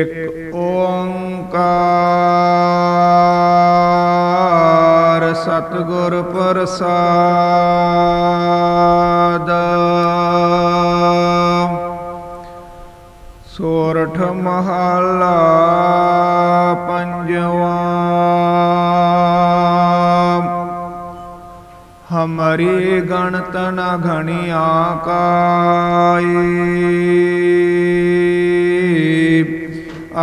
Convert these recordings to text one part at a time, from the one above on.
ਇੱਕ ਓੰਕਾਰ ਸਤਿਗੁਰ ਪ੍ਰਸਾਦ। ਸੋਰਠ ਮਹਲਾ ਪੰਜਵਾ। ਹਮਰੀ ਗਣਤ ਨ ਘਣਿਆ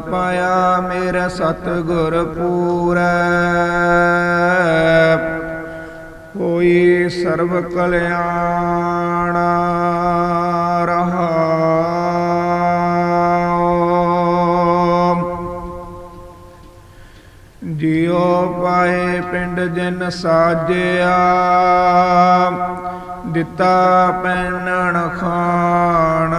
ਪਾਇਆ ਮੇਰਾ ਸਤਿਗੁਰ ਪੂਰੈ। ਹੋਈ ਸਰਬ ਕਲਿਆਣ ਰਹਾ ਜਿਉ ਪਾਏ ਪਿੰਡ ਜਿਨ ਸਾਜਿਆ, ਦਿੱਤਾ ਪੈਣਣ ਖਾਣ।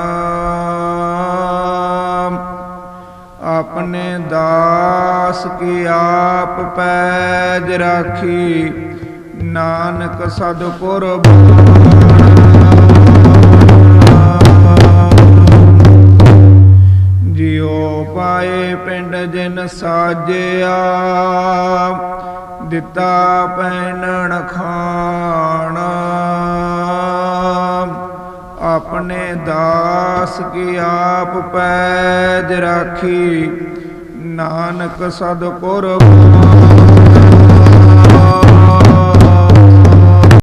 ਆਪਣੇ ਦਾਸ ਕੀ ਆਪ ਪੈਜ ਰਾਖੀ, ਨਾਨਕ ਸਦ ਜਿਉ ਪਾਏ ਪਿੰਡ ਜਿਨ ਸਾਜਿਆ, ਦਿੱਤਾ ਪੈਣਣ ਖਾਣ ਆਪਣੇ ਦਾਸ ਕੀ ਆਪ ਪੈਜ ਰਾਖੀ। ਨਾਨਕ ਸਦ ਕੁਰਬਾਨ